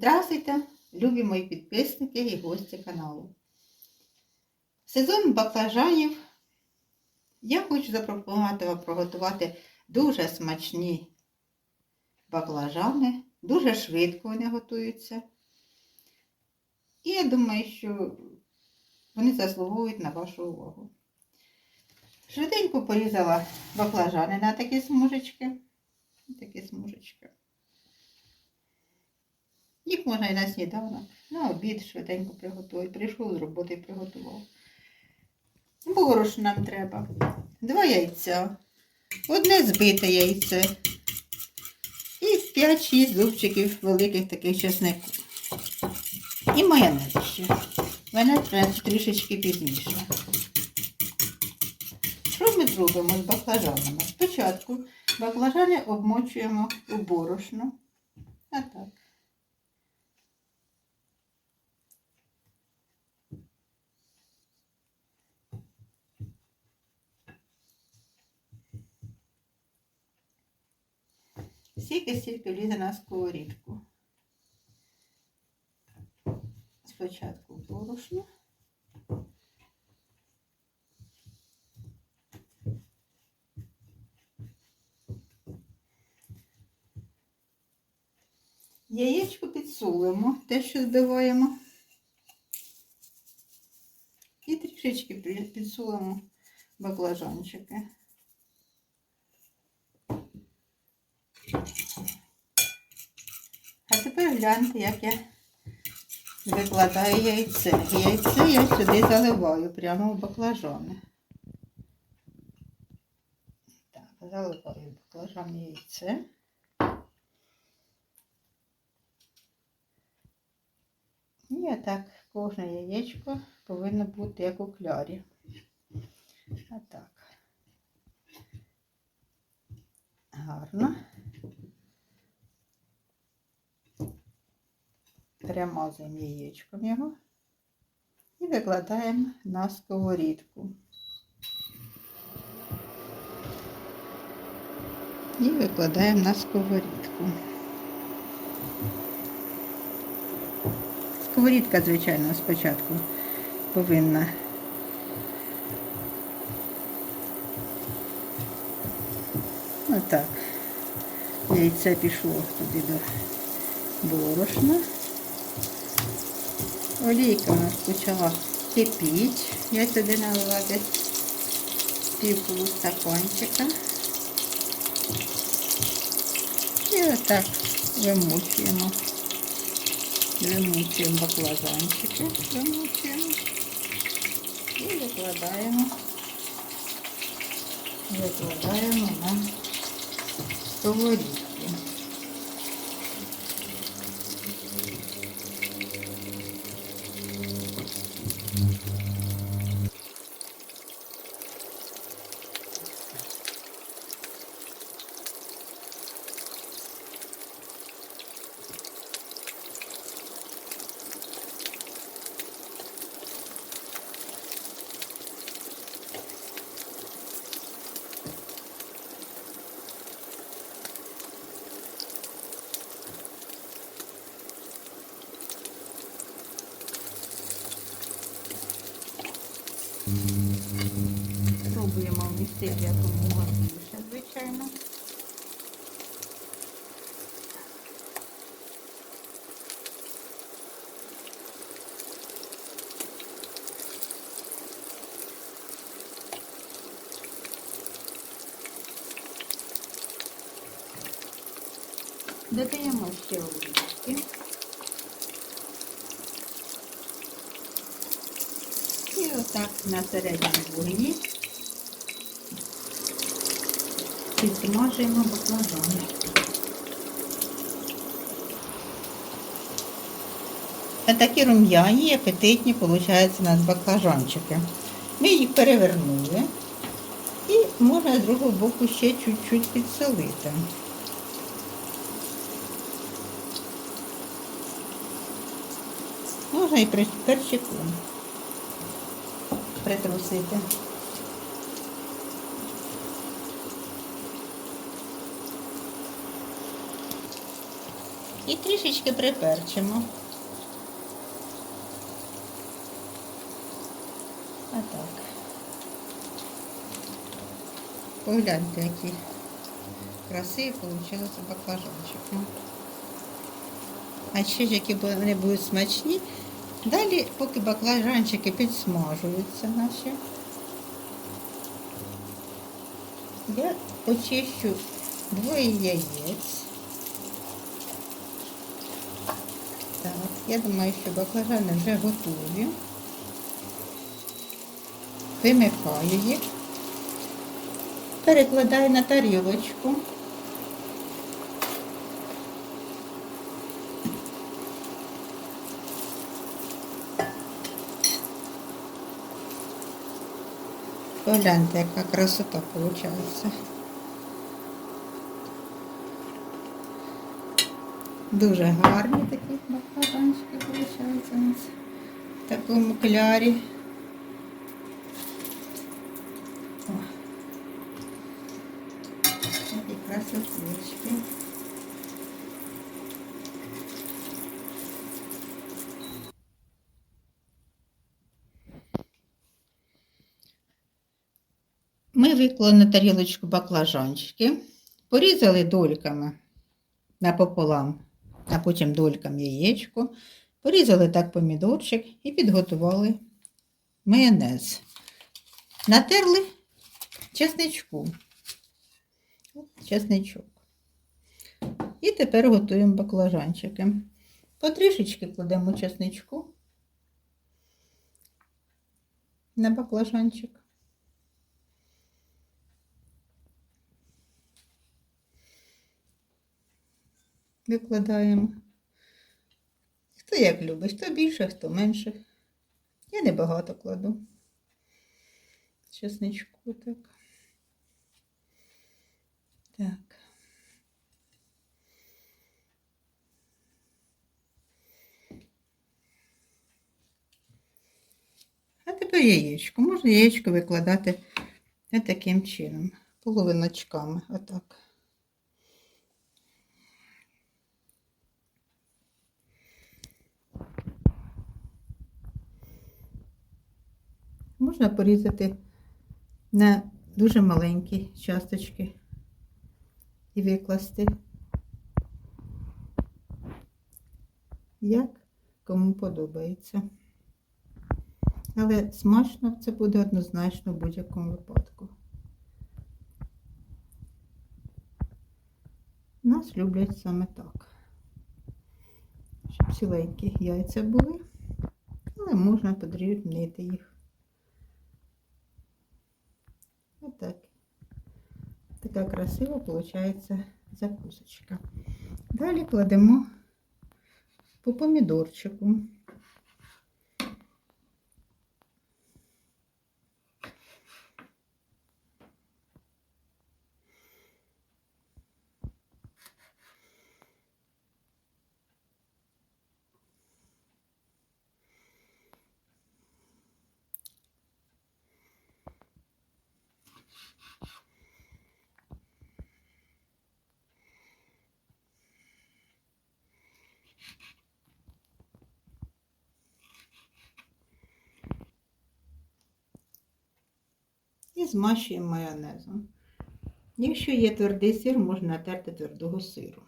Здравствуйте, любі мої підписники і гості каналу. Сезон баклажанів. Я хочу запропонувати вам приготувати дуже смачні баклажани. Дуже швидко вони готуються. І я думаю, що вони заслуговують на вашу увагу. Швиденько порізала баклажани на такі смужечки. Такі смужечки. Їх можна і на сніданок, на обід швиденько приготувати. Прийшов з роботи і приготував. Борошно нам треба. Два яйця. Одне збите яйце. І 5-6 зубчиків великих таких чеснику. І майонез ще. Майонез треба трішечки пізніше. Що ми зробимо з баклажанами? Спочатку баклажани обмочуємо у борошно. А так. Скільки стільки влізе на сковорідку. Спочатку борошно. Яєчко підсолимо, те, що збиваємо. І трішечки пі- підсолимо баклажанчики. А тепер гляньте, як я викладаю яйце. Яйце я сюди заливаю прямо в баклажани. Так, заливаю баклажан яйце. І так кожне яєчко повинно бути як у клярі. Отак. Гарно. Перемазуємо яєчком його і викладаємо на сковорідку. І викладаємо на сковорідку. Сковорідка, звичайно, спочатку повинна отак. Яйце пішло туди до борошна. Олійка у нас почала кипіти. Я сюди наливати пів стаканчика. І отак вимучуємо. Вимучуємо баклажанчики, вимучуємо. І викладаємо. Викладаємо на сковорідку. Пробуємо вмістити якомога більше, звичайно. Додаємо ще олійки. І отак на середньому вогні підсмажуємо баклажани. Такі рум'яні і апетитні, виходить, у нас баклажанчики. Ми їх перевернули і можна з другого боку ще чуть-чуть підсолити. Можна і перчиком притрусити. І трішечки приперчимо. Отак. Погляньте, які красиві вийшли баклажанчик. ну. А ще ж які вони будуть смачні. Далі, поки баклажанчики підсмажуються наші, я очищу двоє яєць. Так, я думаю, що баклажани вже готові. Вимикаю їх. Перекладаю на тарілочку. Погляньте, яка красота виходить. Дуже гарні такі баклажанчики виходять у нас в такому клярі. Такі красоточки. Виклали на тарілочку баклажанчики, порізали дольками напополам, а потім дольками яєчко, порізали так помідорчик і підготували майонез. Натерли чесничку. Чесничок. І тепер готуємо баклажанчики. Потрішечки кладемо чесничку на баклажанчик. Викладаємо. Хто як любить, хто більше, хто менше. Я небагато кладу. Чесничку так. Так. А тепер яєчко. Можна яєчко викладати таким чином, половиночками, отак. Можна порізати на дуже маленькі часточки і викласти. Як кому подобається. Але смачно це буде однозначно в будь-якому випадку. Нас люблять саме так. Щоб ціленькі яйця були, але можна подрібнити їх. Отак. Така красиво виходить закусочка. Далі кладемо по помідорчику. і змащуємо майонезом. Якщо є твердий сир, можна натерти твердого сиру.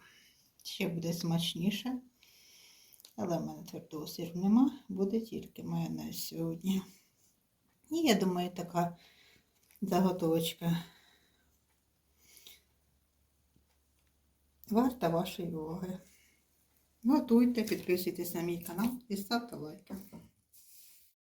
Ще буде смачніше. Але в мене твердого сиру нема, буде тільки майонез сьогодні. І я думаю, така заготовочка варта вашої уваги. Готуйте, підписуйтесь на мій канал і ставте лайки.